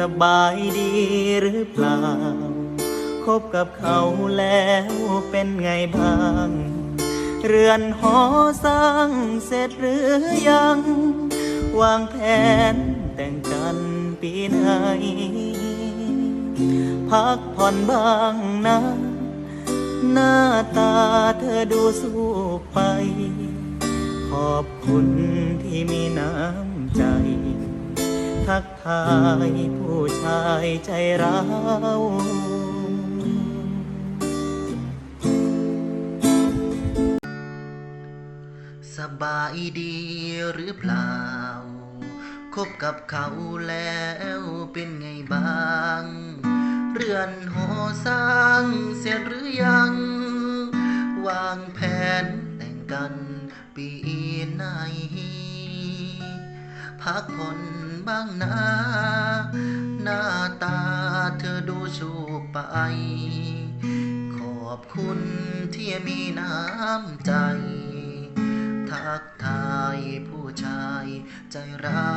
สบายดีหรือเปล่า คบกับเขาแล้วเป็นไงบ้าง เรือนหอสร้างเสร็จหรือยัง วางแผนแต่งกันปีไหน พักผ่อนบ้างนะ หน้าตาเธอดูสู้ไป ขอบคุณที่มีน้ำ ทักทายผู้ชายใจร้าวสบายดีหรือเปล่า คบกับเขาแล้วเป็นไงบ้าง เรือนหอสร้างเสร็จหรือยัง วางแผนแต่งกันปีไหนพักผ่อน บ้างนะ หน้าตาเธอดูชูไป ขอบคุณที่มีน้ำใจ ทักทายผู้ชายใจร้า